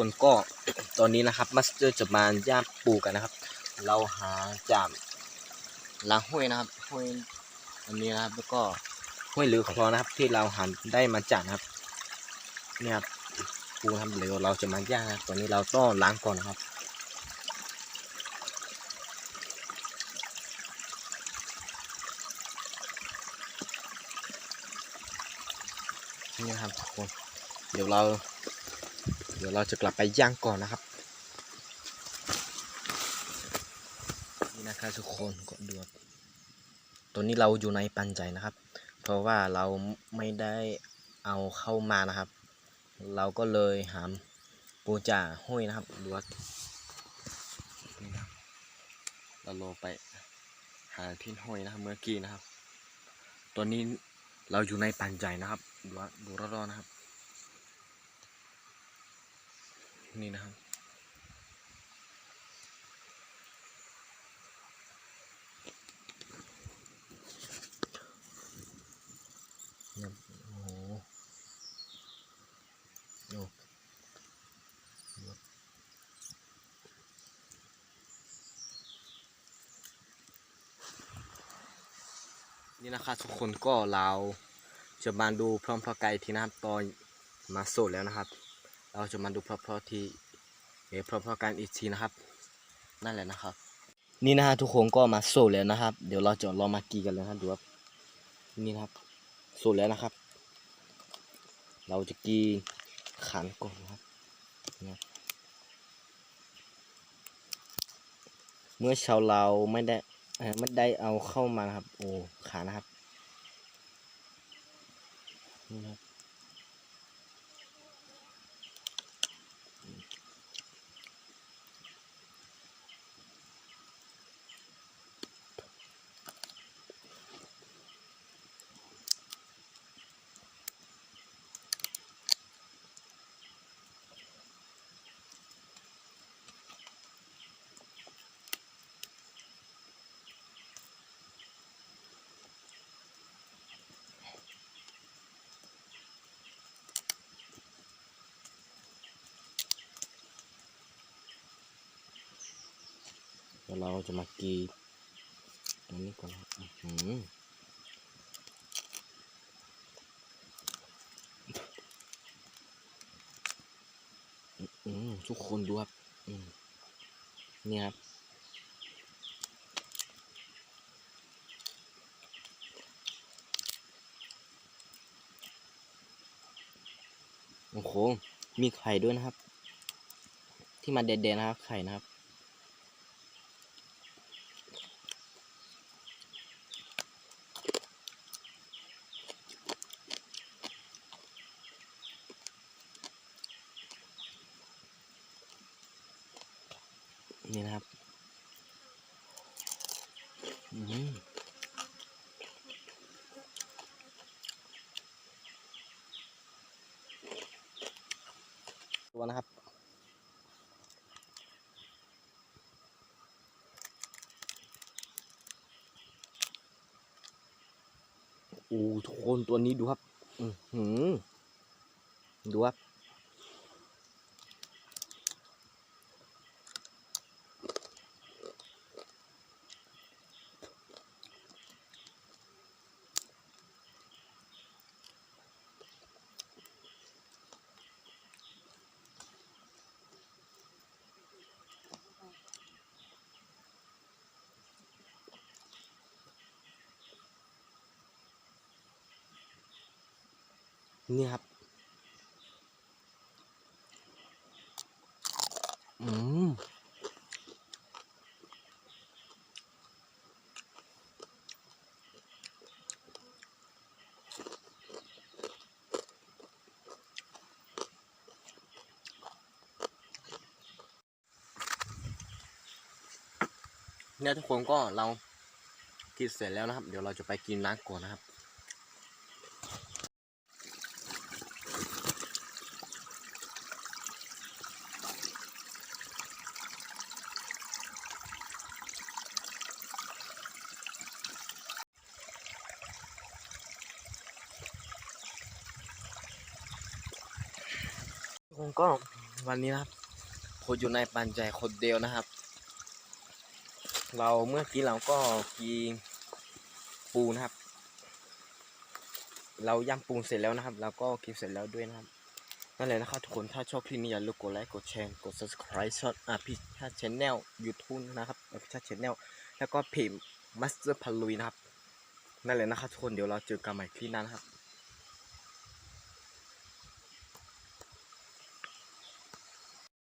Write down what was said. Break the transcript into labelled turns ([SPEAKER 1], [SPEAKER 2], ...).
[SPEAKER 1] คนก็ตอนนี้นะครับมาสเตอร์จะมาย่างปูกันนะครับ เราหาจากลางห้วยนะครับห้วยอันนี้นะครับ แล้วก็ห้วยหรือคลองนะครับ ที่เราหาได้มาจากนะครับเนี่ยครับปูครับเดี๋ยวเราจะมาย่างนะตอนนี้เราต้องล้างก่อนนะครับนี่นะครับทุกคนเดี๋ยวเรา เดี๋ยวเราจะกลับไปย่างก่อนนะครับ นี่นะครับทุกคนกดดูครับตอนนี้เราอยู่ในปันใจนะครับ เพราะว่าเราไม่ได้เอาเข้ามานะครับ เราก็เลยหามปูจ่าห้วยนะครับดูว่านี่นะครับเราลงไปหาที่ห้วยนะครับเมื่อกี้นะครับตอนนี้เราอยู่ในปันใจนะครับดูว่าดูรอบๆนะครับ นี่นะครับนี่ยโอ้โหโอ้นี่นะครับทุกคนก็เราจะมาดูพร้อมพระไก่ที่นะครับตอนมาโสดแล้วนะครับ เราจะมาดูเพราะๆที่เอพราะๆกันอีกทีนะครับ นั่นแหละนะครับ นี่นะฮะทุกคนก็มาโซดแล้วนะครับ เดี๋ยวเราจะลองมากีกันเลยนะครับดูครับนี่นะครับโซดแล้วนะครับ เราจะกีขันก่อนนะครับเนี่ยเมื่อช้าเราไม่ได้ไม่ได้เอาเข้ามานะครับ โอ้ขานะครับนี่นะครับ เดี๋ยวเราจะมากีตรงนี้ก่อนนะครับอื้อหืออืมทุกคนดูครับอืมเนี่ยครับโอ้โห มีไข่ด้วยนะครับ ที่มาเด็ดๆนะครับ ไข่นะครับ นี่นะครับอืมตัวนะครับโอ้ทุกคนตัวนี้ดูครับ อือหือดูครับ นี่ครับ อืมเนี่ยทุกคนก็เรากินเสร็จแล้วนะครับ เดี๋ยวเราจะไปกินน้ำก่อนนะครับ ก็วันนี้นะครับคนอยู่ในปันใจคนเดียวนะครับ เราเมื่อกี้เราก็กินปูนะครับ เราย่ำปูเสร็จแล้วนะครับเราก็กินเสร็จแล้วด้วยนะครับนั่นแหละนะครับทุกคนถ้าชอบคลิปนี้อย่าลืมกดไลค์กดแชร์กด subscribe ช่องอะพี่ชาติชแนลยูทูบนะครับพี่ชาติชแนลแล้วก็เพจ Master พันลุยนะครับนั่นแหละนะครับทุกคนเดี๋ยวเราเจอกันใหม่คลิปหน้านะครับ